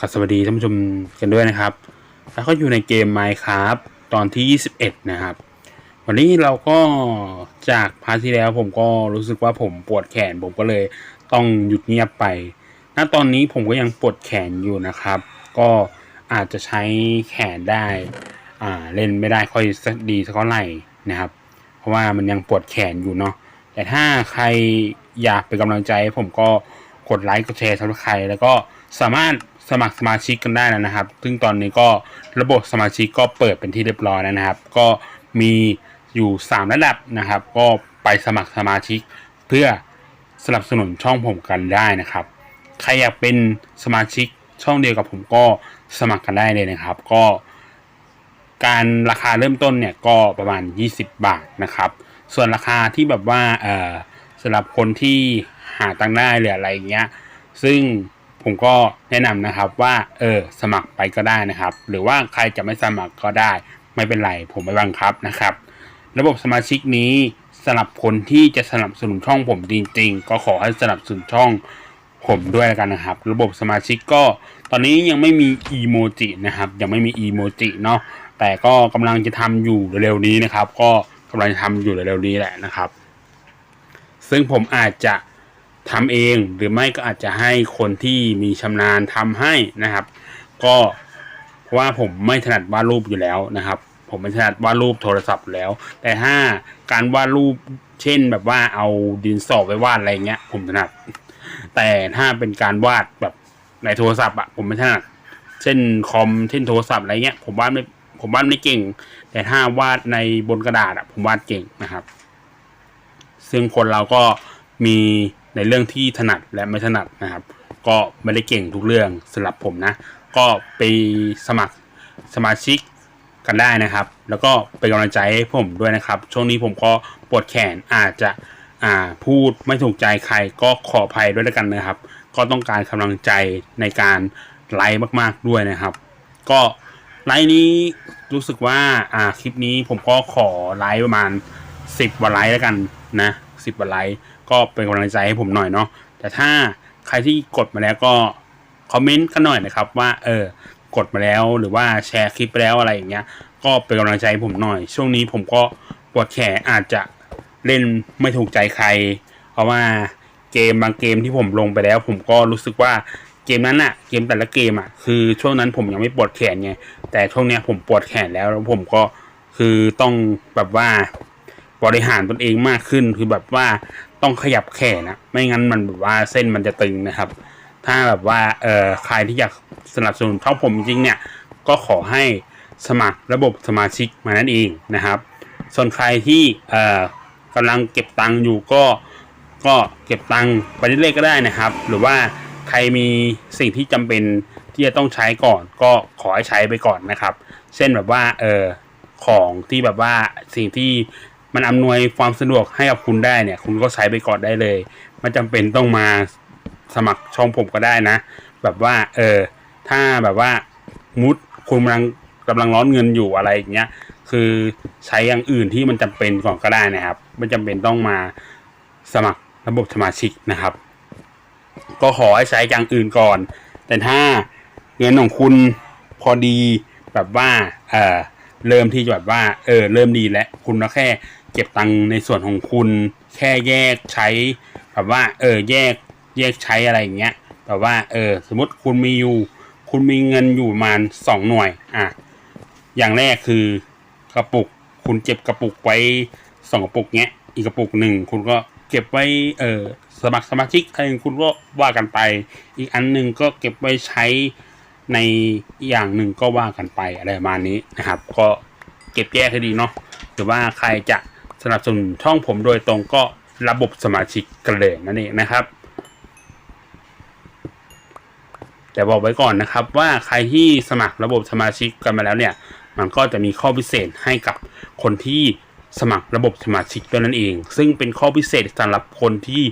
ก็สวัสดีท่านผู้ชมกันด้วยนะครับ แล้วก็อยู่ในเกม Minecraft ตอนที่ 21 นะครับ วันนี้เราก็จากพาร์ทที่แล้วผมก็รู้สึกว่าผมปวดแขน ผมก็เลยต้องหยุดเงียบไป ณ ตอนนี้ผมก็ยังปวดแขนอยู่นะครับ ก็อาจจะใช้แขนได้ อ่า เล่นไม่ได้ค่อยดีสักเท่าไหร่นะครับ เพราะว่ามันยังปวดแขนอยู่เนาะ แต่ถ้าใครอยากเป็นกำลังใจผมก็กดไลค์ กดแชร์สำหรับใครแล้วก็สามารถ สมัครสมาชิกกันได้แล้วนะครับ ซึ่งตอนนี้ก็ระบบสมาชิกก็เปิดเป็นที่เรียบร้อยแล้วนะครับ ก็มีอยู่3ระดับนะครับ ก็ไปสมัครสมาชิกเพื่อสนับสนุนช่องผมกันได้นะครับ ใครอยากเป็นสมาชิกช่องเดียวกับผมก็สมัครกันได้เลยนะครับ ก็ การราคาเริ่มต้นเนี่ยก็ประมาณ 20 บาทนะครับ ส่วนราคาที่แบบว่าเออสำหรับคนที่หาตังได้หรืออะไรเงี้ย ซึ่ง ผมก็แนะนำนะครับว่าเออสมัครไปก็ได้นะครับ หรือว่าใครจะไม่สมัครก็ได้ ไม่เป็นไรผมไม่บังคับนะครับ ระบบสมาชิกนี้สำหรับคนที่จะสนับสนุนช่องผมจริง ๆ ก็ขอให้สนับสนุนช่องผมด้วยกันนะครับ ระบบสมาชิกก็ตอนนี้ยังไม่มีอีโมจินะครับยังไม่มีอีโมจิเนาะแต่ก็กำลังจะทำอยู่เร็วๆนี้นะครับ ก็กำลังจะทำอยู่เร็วๆนี้แหละนะครับ ซึ่งผมอาจจะ ทำเองหรือไม่ก็อาจจะให้คนที่มีชำนาญทำให้นะครับ ก็เพราะว่าผมไม่ถนัดวาดรูปอยู่แล้วนะครับ ผมไม่ถนัดวาดรูปโทรศัพท์แล้ว แต่ถ้าการวาดรูปเช่นแบบว่าเอาดินสอไปวาดอะไรเงี้ย ผมถนัด แต่ถ้าเป็นการวาดแบบในโทรศัพท์อะผมไม่ถนัดเช่นคอมเช่นโทรศัพท์อะไรเงี้ยผมวาดไม่ผมวาดไม่เก่ง แต่ถ้าวาดในบนกระดาษอะผมวาดเก่งนะครับ ซึ่งคนเราก็มีในเรื่องที่ถนัดและไม่ถนัดนะครับ ก็ไม่ได้เก่งทุกเรื่องสำหรับผมนะ ก็ไปสมัครสมาชิกกันได้นะครับ แล้วก็เป็นกำลังใจให้ผมด้วยนะครับ ช่วงนี้ผมก็ปวดแขนอาจจะอ่าพูดไม่ถูกใจใครก็ขออภัยด้วยแล้วกันนะครับ ก็ต้องการกำลังใจในการไลฟ์มาก ๆด้วยนะครับ ก็ไลฟ์นี้รู้สึกว่าอ่าคลิปนี้ผมก็ขอไลฟ์ประมาณ 10วันไลฟ์แล้วกันนะ10วันไลฟ์ ก็เป็นกำลังใจให้ผมหน่อยเนาะแต่ถ้าใครที่กดมาแล้วก็คอมเมนต์กันหน่อยนะครับว่าเออกดมาแล้วหรือว่าแชร์คลิปไปแล้วอะไรอย่างเงี้ย ก็เป็นกำลังใจให้ผมหน่อย ช่วงนี้ผมก็ปวดแขนอาจจะเล่นไม่ถูกใจใคร เพราะว่าเกมบางเกมที่ผมลงไปแล้ว ผมก็รู้สึกว่าเกมนั้นอะเกมแต่ละเกมอะคือช่วงนั้นผมยังไม่ปวดแขนไงแต่ช่วงเนี้ยผมปวดแขนแล้วแล้วผมก็คือต้องแบบว่า บริหารตนเองมากขึ้นคือแบบว่าต้องขยับแขนนะไม่งั้นมันแบบว่าเส้นมันจะตึงนะครับ ถ้าแบบว่าเอ่อใครที่อยากสนับสนุนช่องผมจริงเนี่ยก็ขอให้สมัครระบบสมาชิกมานั่นเองนะครับ ส่วนใครที่เอ่อกำลังเก็บตังค์อยู่ก็ก็เก็บตังค์ไปเรื่อยๆก็ได้นะครับ หรือว่าใครมีสิ่งที่จำเป็นที่จะต้องใช้ก่อน ก็ขอให้ใช้ไปก่อนนะครับ เช่นแบบว่าเออของที่แบบว่าสิ่งที่ มันอำนวยความสะดวกให้กับคุณได้เนี่ย คุณก็ใช้ไปก่อนได้เลย ไม่จำเป็นต้องมาสมัครช่องผมก็ได้นะ แบบว่า เออ ถ้าแบบว่ามุดคุณกำลังกำลังร้อนเงินอยู่อะไรอย่างเงี้ย คือใช้อย่างอื่นที่มันจำเป็นก่อนก็ได้นะครับ ไม่จำเป็นต้องมาสมัครระบบสมาชิกนะครับ ก็ขอให้ใช้อย่างอื่นก่อน แต่ถ้าเงินของคุณพอดีแบบว่า เออเริ่มที่จะแบบว่า เออ เริ่มดีแล้ว คุณก็แค่ เก็บตังค์ในส่วนของคุณแค่แยกใช้แบบว่า เออแยกแยกใช้อะไรอย่างเงี้ยแบบว่าเออสมมติคุณมีอยู่ คุณมีเงินอยู่ประมาณสองหน่วยอะอย่างแรกคือกระปุก คุณเก็บกระปุกไว้สองกระปุกเงี้ยอีกกระปุกหนึ่งคุณก็เก็บไว้เออสมัครสมาชิกอะไรคุณก็ว่ากันไป อีกอันหนึ่งก็เก็บไว้ใช้ในอย่างหนึ่งก็ว่ากันไปอะไรประมาณนี้นะครับ ก็เก็บแยกให้ดีเนาะหรือว่าใครจะ สนับสนุนช่องผมโดยตรงก็ระบบสมาชิกกันเลยนั่นเองนะครับ แต่บอกไว้ก่อนนะครับว่าใครที่สมัครระบบสมาชิกกันมาแล้วเนี่ย มันก็จะมีข้อพิเศษให้กับคนที่สมัครระบบสมาชิกด้วยนั่นเอง ซึ่งเป็นข้อพิเศษสำหรับคนที่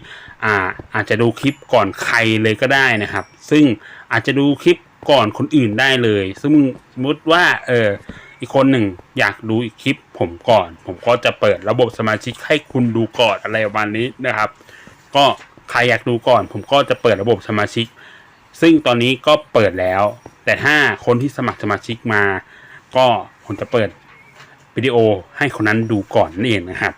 อาอาจจะดูคลิปก่อนใครเลยก็ได้นะครับ ซึ่งอาจจะดูคลิปก่อนคนอื่นได้เลย ซึ่งสมมติว่าเอออีกคนหนึ่งอยากดูอีกคลิป ผมก่อน ผมก็จะเปิดระบบสมาชิกให้คุณดูก่อนอะไรประมาณนี้นะครับ ก็ใครอยากดูก่อน ผมก็จะเปิดระบบสมาชิก ซึ่งตอนนี้ก็เปิดแล้ว แต่ถ้าคนที่สมัครสมาชิกมา ก็ผมจะเปิดวิดีโอให้คนนั้นดูก่อนนั่นเองนะครับ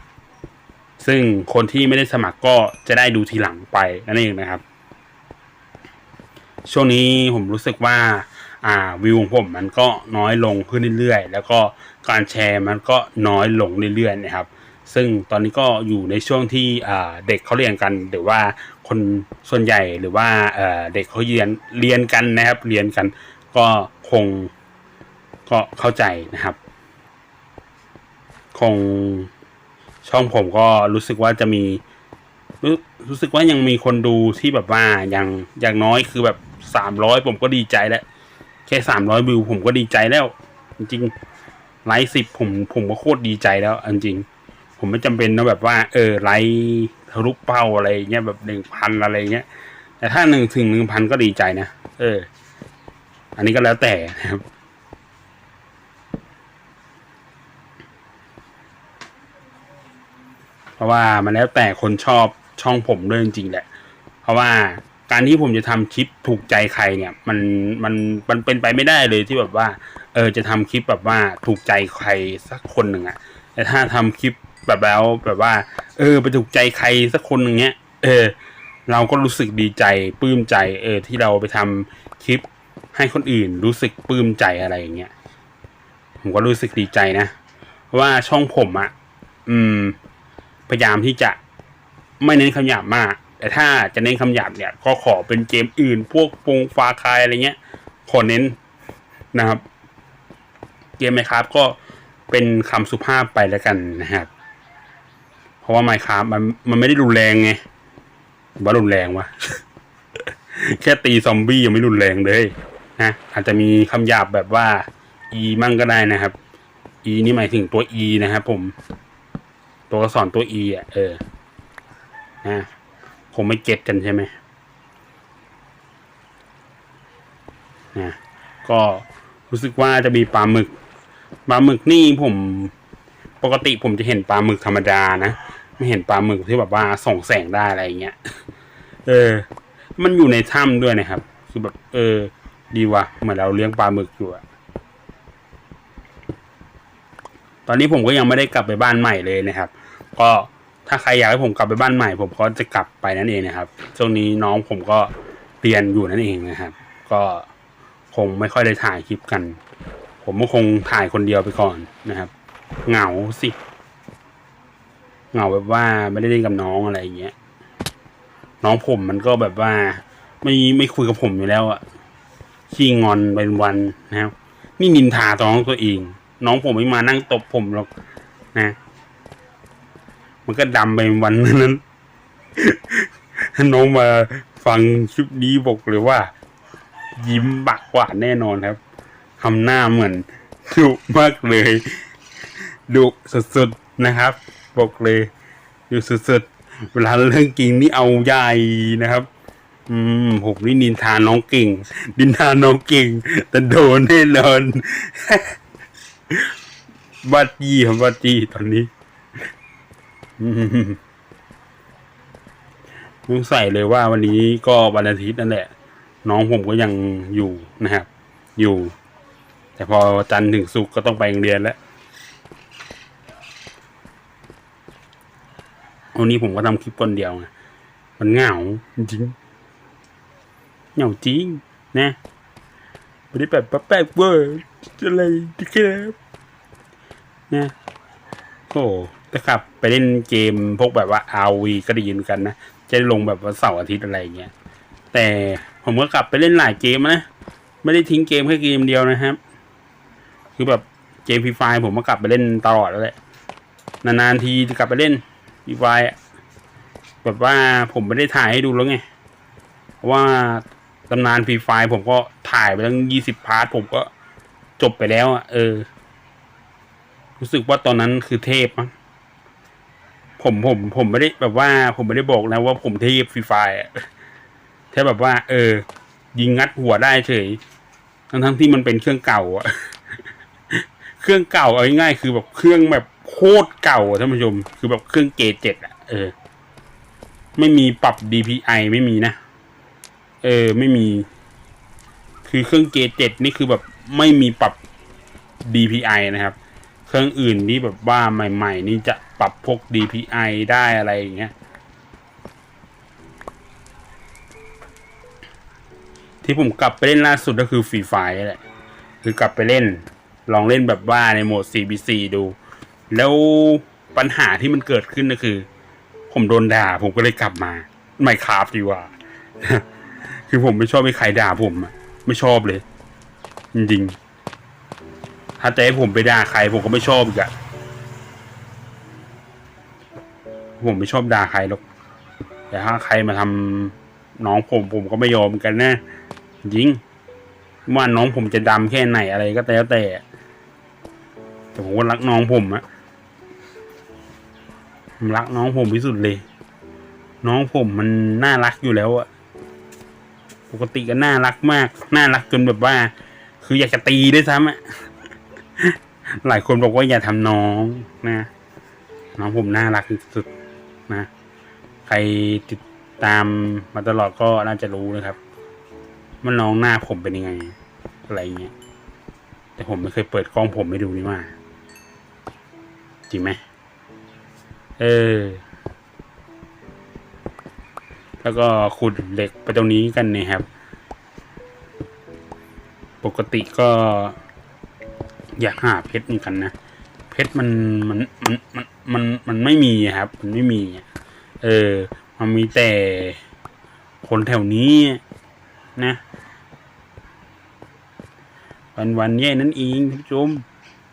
ซึ่งคนที่ไม่ได้สมัครก็จะได้ดูทีหลังไปนั่นเองนะครับ ช่วงนี้ผมรู้สึกว่า อ่าวิวของผมมันก็น้อยลงขึ้นเรื่อยๆ แล้วก็การแชร์มันก็น้อยลงเรื่อยๆนะครับ ซึ่งตอนนี้ก็อยู่ในช่วงที่อ่าเด็กเขาเรียนกันหรือว่าคนส่วนใหญ่หรือว่าเอ่อเด็กเขาเรียนเรียนกันนะครับเรียนกันก็คงก็เข้าใจนะครับ คงช่องผมก็รู้สึกว่าจะมีรู้รู้สึกว่ายังมีคนดูที่แบบว่าอย่างอย่างน้อยคือแบบสามร้อยผมก็ดีใจแล้ว แค่สามร้อยวิวผมก็ดีใจแล้ว จริงๆไลฟ์สิบผมผมก็โคตรดีใจแล้วจริง ผมไม่จำเป็นนะแบบว่า เออไลฟ์ทะลุเป้าอะไรเงี้ยแบบหนึ่งพันอะไรเงี้ย แต่ถ้าหนึ่งถึงหนึ่งพันก็ดีใจนะเออ อันนี้ก็แล้วแต่นะครับเพราะว่ามันแล้วแต่คนชอบช่องผมด้วยจริงๆแหละ เพราะว่า การที่ผมจะทำคลิปถูกใจใครเนี่ย มันมันมันเป็นไปไม่ได้เลยที่แบบว่า เออจะทำคลิปแบบว่าถูกใจใครสักคนหนึ่งอะแต่ถ้าทำคลิปแบบแล้วแบบว่า เออไปถูกใจใครสักคนหนึ่งเนี้ย เออ เราก็รู้สึกดีใจปลื้มใจ เออ ที่เราไปทำคลิปให้คนอื่นรู้สึกปลื้มใจอะไรอย่างเงี้ยผมก็รู้สึกดีใจนะว่าช่องผมอะอืม พยายามที่จะไม่เน้นคำหยาบมาก แต่ถ้าจะเน้นคำหยาบเนี่ยก็ขอเป็นเกมอื่น พวกปงฟาคายอะไรเงี้ยขอเน้นนะครับ เกมไมครับก็เป็นคำสุภาพไปแล้วกันนะครับ เพราะว่าไมครับมันมันไม่ได้รุนแรงไงว่ารุนแรงวะแค่ตีซอมบี้ยังไม่รุนแรงเลยนะอาจจะมีคำหยาบแบบว่า e มั่งก็ได้นะครับ e นี่หมายถึงตัว e นะครับผม ตัวอักษรตัว e อะเออนะ งไม่เก็ตกันใช่ไหมนะก็รู้สึกว่าจะมีปลาหมึกปลาหมึกนี่ผมปกติผมจะเห็นปลาหมึกธรรมดานะไม่เห็นปลาหมึกที่แบบว่าส่องแสงได้อะไรเงี้ยเออ มันอยู่ในถ้ำด้วยนะครับ คือแบบ เออ ดีว่ะเหมือนเราเลี้ยงปลาหมึกอยู่อะตอนนี้ผมก็ยังไม่ได้กลับไปบ้านใหม่เลยนะครับ ก็ ถ้าใครอยากให้ผมกลับไปบ้านใหม่ ผมก็จะกลับไปนั่นเองนะครับ ช่วงนี้น้องผมก็เรียนอยู่นั่นเองนะครับ ก็คงไม่ค่อยได้ถ่ายคลิปกัน ผมก็คงถ่ายคนเดียวไปก่อนนะครับ เหงาสิเหงาแบบว่าไม่ได้เล่นกับน้องอะไรอย่างเงี้ย น้องผมมันก็แบบว่า ไม่ไม่คุยกับผมอยู่แล้วอะขี้งอนเป็นวันนะครับ นี่นินทาตอน้องตัวเอง น้องผมไม่มานั่งตบผมหรอกนะ มันก็ดำไปวันนั้นน้องมาฟังคลิปนี้บอกเลยว่า ยิ้มบักหวานแน่นอนครับทำหน้าเหมือนดุมากเลยดุสุดๆนะครับ บอกเลยดุสุดๆเวลาเรื่องกินนี่เอาใหญ่นะครับ อืมผมนี่นินทาน้องเก่งนินทาน้องเก่ง แต่โดนแน่นอนบัดยี่ครับบัดยี่ตอนนี้ อืมสงสัยเลยว่าวันนี้ก็วันอาทิตย์นั่นแหละ น้องผมก็ยังอยู่นะครับ อยู่ แต่พอจันทร์ถึงศุกร์ก็ต้องไปโรงเรียนแล้ววันนี้ผมก็ทำคลิปคนเดียวไงมันเหงาจริงเหงาจริงนะไม่ได้แบบแป๊บๆเวอร์อะไรที่แค่นะโอ้ แต่ขับไปเล่นเกมพวกแบบว่า RV ก็ไดีเหมือนกันนะ จะได้ลงแบบวันเสาร์อาทิตย์อะไรเงี้ย แต่ผมก็กลับไปเล่นหลายเกมนะ ไม่ได้ทิ้งเกมแค่เกมเดียวนะครับ คือแบบเกมฟรีไฟผมก็กลับไปเล่นตลอดแล้วแหละ นานๆทีจะกลับไปเล่นฟรีไฟแบบว่าผมไม่ได้ถ่ายให้ดูแล้วไง เพราะว่าตำนานฟรีไฟผมก็ถ่ายไปตั้งยี่สิบพาร์ทผมก็จบไปแล้วอะเออ รู้สึกว่าตอนนั้นคือเทพมั้ง ผมผมผมไม่ได้แบบว่าผมไม่ได้บอกนะว่าผมเทพฟรีไฟอะแค่แบบว่า เออ ยิงงัดหัวได้เฉย ทั้งทั้งที่มันเป็นเครื่องเก่าอะเครื่องเก่าเอาง่ายๆคือแบบเครื่องแบบโคตรเก่าอะท่านผู้ชม คือแบบเครื่องเกเจ็ดอะเออ ไม่มีปรับ DPI ไม่มีนะ เออ ไม่มี คือเครื่อง J7 นี่คือแบบไม่มีปรับ DPI นะครับ เครื่องอื่นที่แบบว่าใหม่ ๆ นี่จะ ปรับพวก DPI ได้อะไรอย่างเงี้ย ที่ผมกลับไปเล่นล่าสุดก็คือฟรีไฟแหละ คือกลับไปเล่น ลองเล่นแบบว่าในโหมด CBC ดู แล้วปัญหาที่มันเกิดขึ้นก็คือ ผมโดนด่า ผมก็เลยกลับมาไม่คราฟดีกว่า คือผมไม่ชอบให้ใครด่าผมไม่ชอบเลย จริงๆถ้าจะให้ผมไปด่าใครผมก็ไม่ชอบอีกอะ ผมไม่ชอบด่าใครหรอก แต่ถ้าใครมาทำน้องผมผมก็ไม่ยอมกันนะจริงว่าน้องผมจะดำแค่ไหนอะไรก็แล้วแต่ แต่ผมก็รักน้องผมอะผมรักน้องผมที่สุดเลย น้องผมมันน่ารักอยู่แล้วอะปกติก็น่ารักมาก น่ารักจนแบบว่า คืออยากจะตีด้วยซ้ำอะหลายคนบอกว่าอย่าทำน้องนะ น้องผมน่ารักที่สุดนะ ใครติดตามมาตลอดก็น่าจะรู้นะครับว่าน้องหน้าผมเป็นยังไง อะไรเงี้ยแต่ผมไม่เคยเปิดกล้องผมให้ดูนี่ว่าจริงไหมเออ แล้วก็ขุดเหล็กไปตรงนี้กันนะครับ ปกติก็ อยากหาเพชรเหมือนกันนะ เพชรมันมันมันมัน มันมันไม่มีครับ มันไม่มี เออ มันมีแต่คนแถวนี้นะ วันวันแย่นั่นเองท่านผู้ชม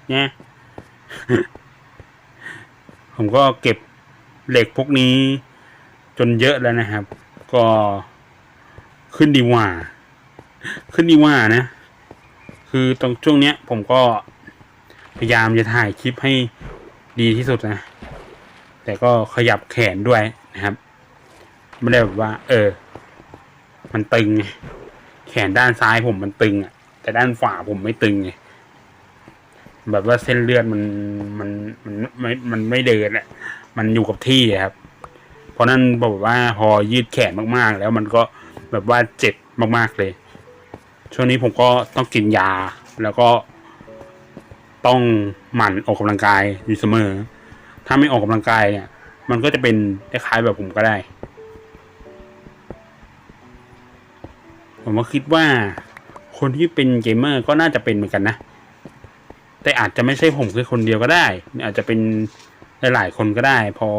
เนี่ยผมก็เก็บเหล็กพวกนี้ จนเยอะแล้วนะครับ ก็ขึ้นดีกว่า ขึ้นดีกว่านะ คือตรงช่วงเนี้ย ผมก็พยายามจะถ่ายคลิปให้ ดีที่สุดนะ แต่ก็ขยับแขนด้วยนะครับ ไม่ได้แบบว่า เออ มันตึงไงแขนด้านซ้ายผมมันตึงอะ แต่ด้านขวาผมไม่ตึงไงแบบว่าเส้นเลือดมันมันมันไม่มันไม่เดินอะ มันอยู่กับที่ครับ เพราะนั้นบอกว่าพอยืดแขนมากๆ แล้วมันก็แบบว่าเจ็บมากๆเลย ช่วงนี้ผมก็ต้องกินยาแล้วก็ ต้องหมั่นออกกำลังกายอยู่เสมอ ถ้าไม่ออกกำลังกายเนี่ย มันก็จะเป็นคล้ายๆแบบผมก็ได้ ผมก็คิดว่าคนที่เป็นเกมเมอร์ก็น่าจะเป็นเหมือนกันนะ แต่อาจจะไม่ใช่ผมแค่คนเดียวก็ได้ อาจจะเป็นหลายๆคนก็ได้ พอ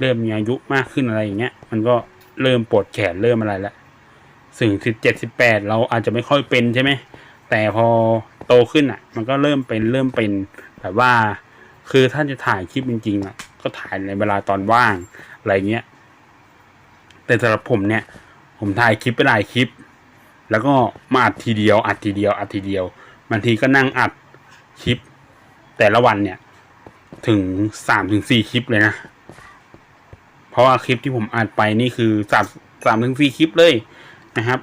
เริ่มมีอายุมากขึ้นอะไรอย่างเงี้ย มันก็เริ่มปวดแขนเริ่มอะไรแล้วสิ่งสิบเจ็ดสิบแปดเราอาจจะไม่ค่อยเป็นใช่ไหม แต่พอ โตขึ้นอะ มันก็เริ่มเป็นเริ่มเป็นแบบว่า คือถ้าจะถ่ายคลิปจริงๆอะก็ถ่ายในเวลาตอนว่างอะไรเงี้ยแต่สำหรับผมเนี่ย ผมถ่ายคลิปไปหลายคลิป แล้วก็มาอัดทีเดียว อัดทีเดียวอัดทีเดียวบางทีก็นั่งอัดคลิป แต่ละวันเนี่ย ถึงสามถึงสี่คลิปเลยนะเพราะว่าคลิปที่ผมอัดไปนี่คือสามสามถึงสี่คลิปเลยนะครับ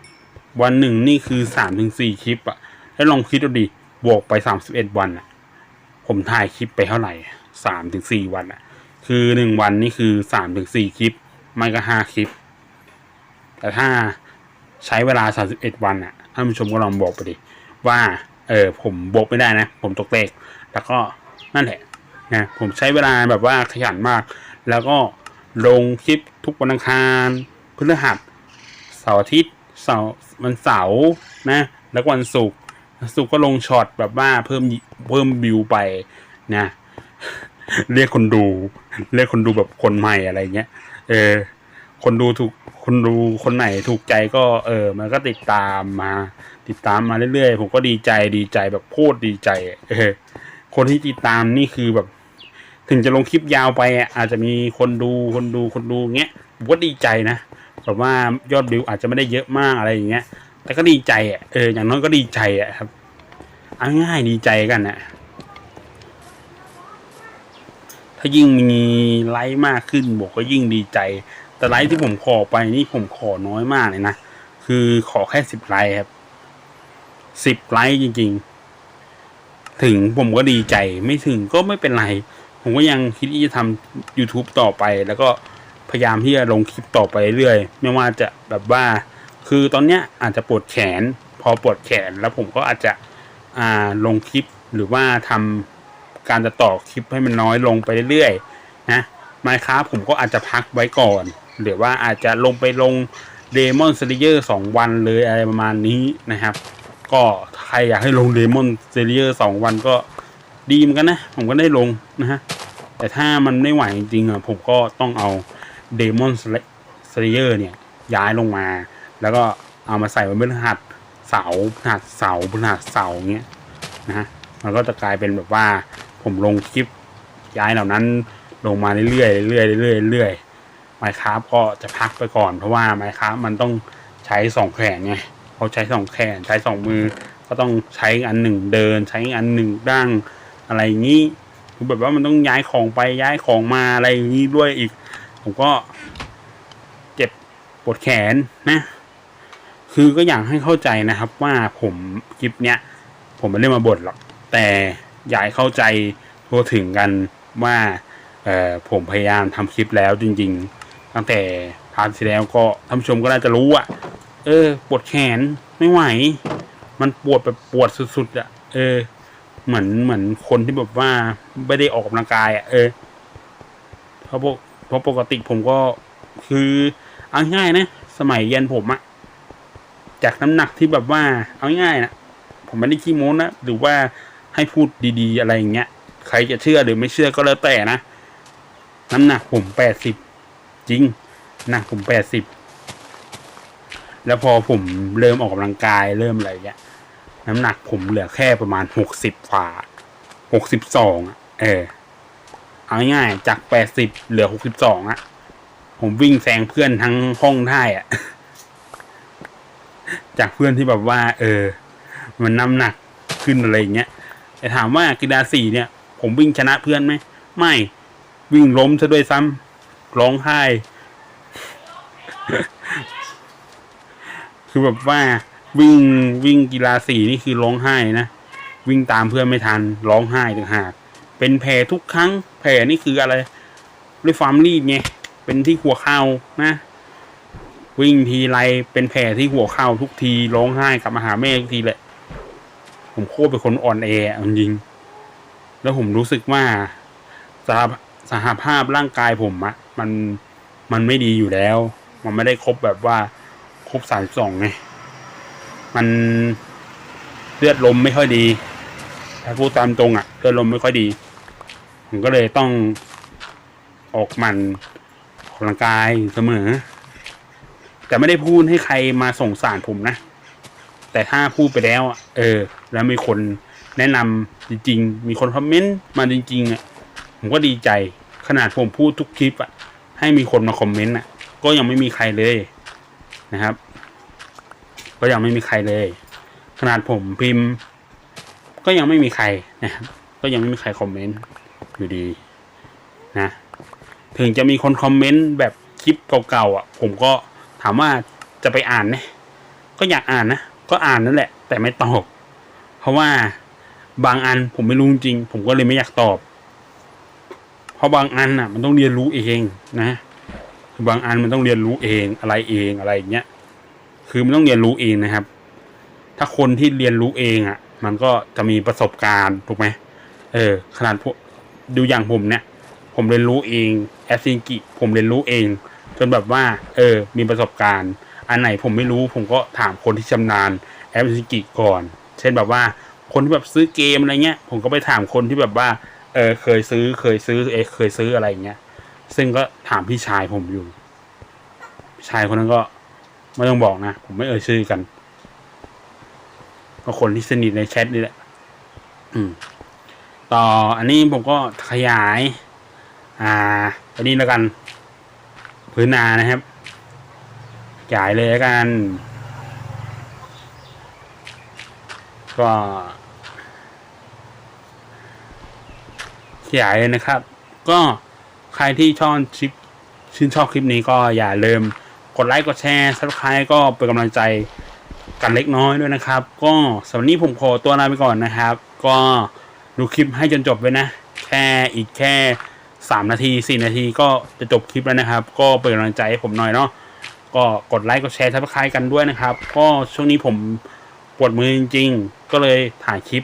วันหนึ่งนี่คือสามถึงสี่คลิปอะ แล้วลองคิดดูดิบวกไปสามสิบเอ็ดวันอะผมถ่ายคลิปไปเท่าไหร่สามถึงสี่วันอะคือหนึ่งวันนี่คือสามถึงสี่คลิป ไม่ก็ห้าคลิป แต่ถ้าใช้เวลาสามสิบเอ็ดวันอะท่านผู้ชมก็ลองบอกไปดิว่าเออผมบวกไม่ได้นะ ผมตกเลขแล้วก็นั่นแหละนะผมใช้เวลาแบบว่าขยันมาก แล้วก็ลงคลิปทุกวันอังคารพฤหัสเสาร์อาทิตย์เสาร์วันเสาร์นะ แล้ววันศุกร์ วันศุก็ลงช็อตแบบว่าเพิ่มเพิ่มวิวไปนะเรียกคนดู เรียกคนดูแบบคนใหม่อะไรเงี้ยเออ คนดูถูกคนดูคนไหนถูกใจก็ เออ มันก็ติดตามมา ติดตามมาเรื่อยๆผมก็ดีใจดีใจแบบโคตรดีใจเออคนที่ติดตามนี่คือแบบ ถึงจะลงคลิปยาวไปอะอาจจะมีคนดูคนดูคนดูเงี้ยผมก็ดีใจนะแบบว่ายอดวิวอาจจะไม่ได้เยอะมากอะไรอย่างเงี้ย แต่ก็ดีใจอะเอออย่างน้อยก็ดีใจอะครับเอาง่ายดีใจกันนะถ้ายิ่งมีไลค์มากขึ้นบอกก็ยิ่งดีใจ แต่ไลค์ที่ผมขอไปนี่ผมขอน้อยมากเลยนะคือขอแค่สิบไลค์ครับสิบไลค์จริง ๆ ถึงผมก็ดีใจไม่ถึงก็ไม่เป็นไร ผมก็ยังคิดที่จะทำ YouTube ต่อไป แล้วก็พยายามที่จะลงคลิปต่อไปเรื่อยไม่ว่าจะแบบว่า คือตอนเนี้ยอาจจะปวดแขน พอปวดแขนแล้วผมก็อาจจะอ่าลงคลิปหรือว่าทำการจะต่อคลิปให้มันน้อยลงไปเรื่อยๆนะไมครับผมก็อาจจะพักไว้ก่อน หรือว่าอาจจะลงไปลงเดมอนเซ l เยอร์สองวันเลยอะไรประมาณนี้นะครับ ก็ใครอยากให้ลงเดมอนเซ l เยอร์สองวันก็ดีเหมือนกันนะ ผมก็ได้ลงนะฮะแต่ถ้ามันไม่ไหวจริงๆอะผมก็ต้องเอาเดมอนเซ l เยอร์เนี่ยย้ายลงมา แล้วก็เอามาใส่ไว้บนหัดเสาพฤหัสเสาพฤหัสเสาเงี้ยนะฮะมันก็จะกลายเป็นแบบว่าผมลงคลิปย้ายเหล่านั้นลงมาเรื่อยๆเรื่อยๆเรื่อยๆเรื่อยไมค r a f t ก็จะพักไปก่อนเพราะว่าไมค r a f t มันต้องใช้สองแขนไงเขาใช้สองแขนใช้สองมือก็ต้องใช้อันหนึ่งเดิน ใช้อันหนึ่งดั้งอะไรอย่างนี้คือแบบว่ามันต้องย้ายของไปย้ายของมาอะไรอย่างนี้ด้วยอีก ผมก็เจ็บปวดแขนนะ คือก็อยากให้เข้าใจนะครับว่าผมคลิปเนี้ยผมไม่ได้มาบ่นหรอก แต่อยากให้เข้าใจทั่วถึงกันว่าเอ่อผมพยายามทำคลิปแล้วจริง ๆ ตั้งแต่พาร์ทที่แล้วก็ท่านชมก็น่าจะรู้อะเออปวดแขนไม่ไหว มันปวดแบบปวดสุดๆอะเออ เหมือนเหมือนคนที่แบบว่าไม่ได้ออกกำลังกายอะเออเพราะปกเพราะปกติผมก็คือเอาง่ายนะ สมัยเรียนผมอะ จากน้ำหนักที่แบบว่าเอาง่ายๆนะผมไม่ได้ขี้โม้นะหรือว่าให้พูดดี ๆ อะไรอย่างเงี้ย ใครจะเชื่อหรือไม่เชื่อก็แล้วแต่นะ น้ำหนักผมแปดสิบจริงหนักผมแปดสิบแล้วพอผมเริ่มออกกำลังกายเริ่มอะไรเงี้ย น้ำหนักผมเหลือแค่ประมาณหกสิบกว่าหกสิบสองเออ เอาง่ายจากแปดสิบเหลือหกสิบสองอะ ผมวิ่งแซงเพื่อนทั้งห้องได้อะ จากเพื่อนที่แบบว่า เออ มันน้ำหนักขึ้นอะไรอย่างเงี้ยแต่ถามว่ากีฬาสี่เนี่ย ผมวิ่งชนะเพื่อนไหมไม่วิ่งล้มซะด้วยซ้ำร้องไห้ คือแบบว่าวิ่งวิ่งกีฬาสี่นี่คือร้องไห้นะวิ่งตามเพื่อนไม่ทันร้องไห้ต่างหากเป็นแผลทุกครั้ง แผลนี่คืออะไร ด้วยความรีบไงเป็นที่หัวเข่านะ วิ่งทีไรเป็นแผลที่หัวเข่าทุกทีร้องไห้กลับมาหาแม่ทุกทีเลย ผมโคตรเป็นคนอ่อนแอจริง แล้วผมรู้สึกว่าสหสหภาพร่างกายผมอะมันมันไม่ดีอยู่แล้ว มันไม่ได้ครบแบบว่าครบสามสองไงมันเลือดลมไม่ค่อยดีถ้าพูดตามตรงอะเลือดลมไม่ค่อยดี ผมก็เลยต้องออกมันออกกำลังกายเสมอ แต่ไม่ได้พูดให้ใครมาส่งสารผมนะ แต่ถ้าพูดไปแล้วเออ แล้วมีคนแนะนำจริง ๆ มีคนคอมเมนต์มาจริงๆอะผมก็ดีใจขนาดผมพูดทุกคลิปอะ ให้มีคนมาคอมเมนต์อะ ก็ยังไม่มีใครเลยนะครับ ก็ยังไม่มีใครเลย ขนาดผมพิมพ์ ก็ยังไม่มีใครนะครับก็ยังไม่มีใครคอมเมนต์อยู่ดีนะ ถึงจะมีคนคอมเมนต์แบบคลิปเก่าๆอะ ผมก็ ถามว่าจะไปอ่านไหมก็อยากอ่านนะ ก็อ่านนั่นแหละ แต่ไม่ตอบ เพราะว่าบางอันผมไม่รู้จริง ผมก็เลยไม่อยากตอบ เพราะบางอันอะ มันต้องเรียนรู้เองนะคือบางอันมันต้องเรียนรู้เองอะไรเองอะไรอย่างเงี้ย คือมันต้องเรียนรู้เองนะครับ ถ้าคนที่เรียนรู้เองอะ มันก็จะมีประสบการณ์ถูกไหมเออ ขนาดพวกดูอย่างผมเนี่ย ผมเรียนรู้เองแอสซิงกิ ผมเรียนรู้เอง จนแบบว่า เออ มีประสบการณ์ อันไหนผมไม่รู้ผมก็ถามคนที่ชำนาญแอปซิกิก่อน เช่นแบบว่า คนที่แบบซื้อเกมอะไรเงี้ย ผมก็ไปถามคนที่แบบว่า เออ เคยซื้อ เคยซื้อ เอเคยซื้ออะไรเงี้ย ซึ่งก็ถามพี่ชายผมอยู่ ชายคนนั้นก็ไม่ต้องบอกนะ ผมไม่เอ่ยชื่อกัน ก็คนที่สนิทในแชทนี่แหละ อืม ต่ออันนี้ผมก็ขยาย อ่า อันนี้แล้วกัน พื้นนานะครับขยายเลยกัน ก็ขยายเลยนะครับ ก็ใครที่ชอบคลิปชื่นชอบคลิปนี้ก็อย่าลืมกดไลค์กดแชร์ซับสไครต์ก็เป็นกำลังใจกันเล็กน้อยด้วยนะครับ ก็สำหรับนนี้ผมขอตัวลาไปก่อนนะครับ ก็ดูคลิปให้จนจบไว้นะ แค่อีกแค่ สามนาทีสี่นาทีก็จะจบคลิปแล้วนะครับ ก็เป็นกำลังใจให้ผมหน่อยเนาะก็กดไลค์กดแชร์ทักทายกันด้วยนะครับ ก็ช่วงนี้ผมปวดมือจริง ๆ ก็เลยถ่ายคลิป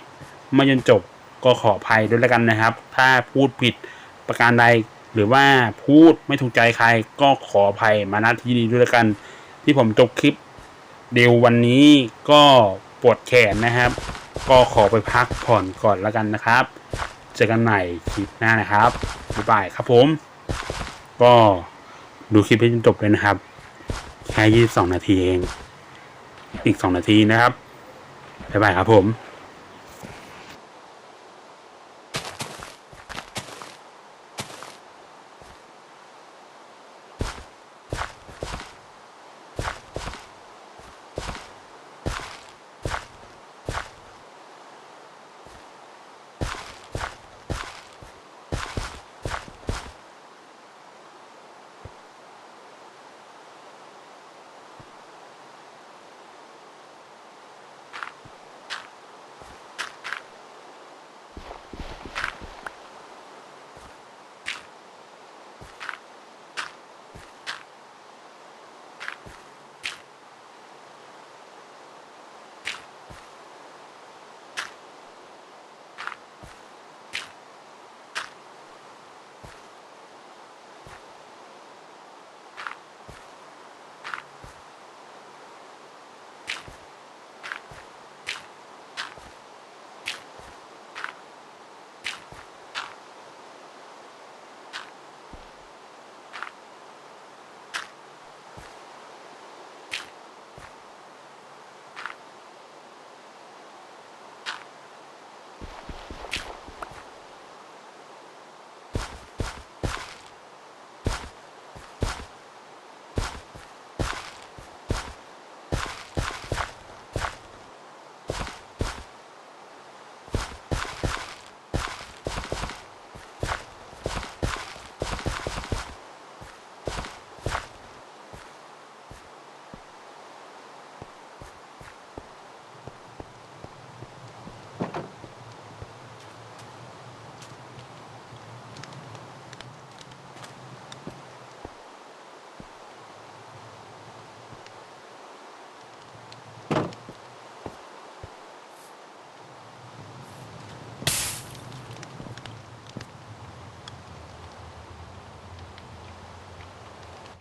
ไม่จนจบก็ขออภัยด้วยแล้วกันนะครับ ถ้าพูดผิดประการใดหรือว่าพูดไม่ถูกใจใครก็ขออภัยมาณที่นี้ด้วยแล้วกัน ที่ผมจบคลิปเดียววันนี้ก็ปวดแขนนะครับ ก็ขอไปพักผ่อนก่อนแล้วกันนะครับ เจอกันใหม่คลิปหน้านะครับ บ๊ายบายครับผม ก็ดูคลิปให้จนจบเลยนะครับ แค่ยี่สองนาทีเอง อีกสองนาทีนะครับ บ๊ายบายครับผม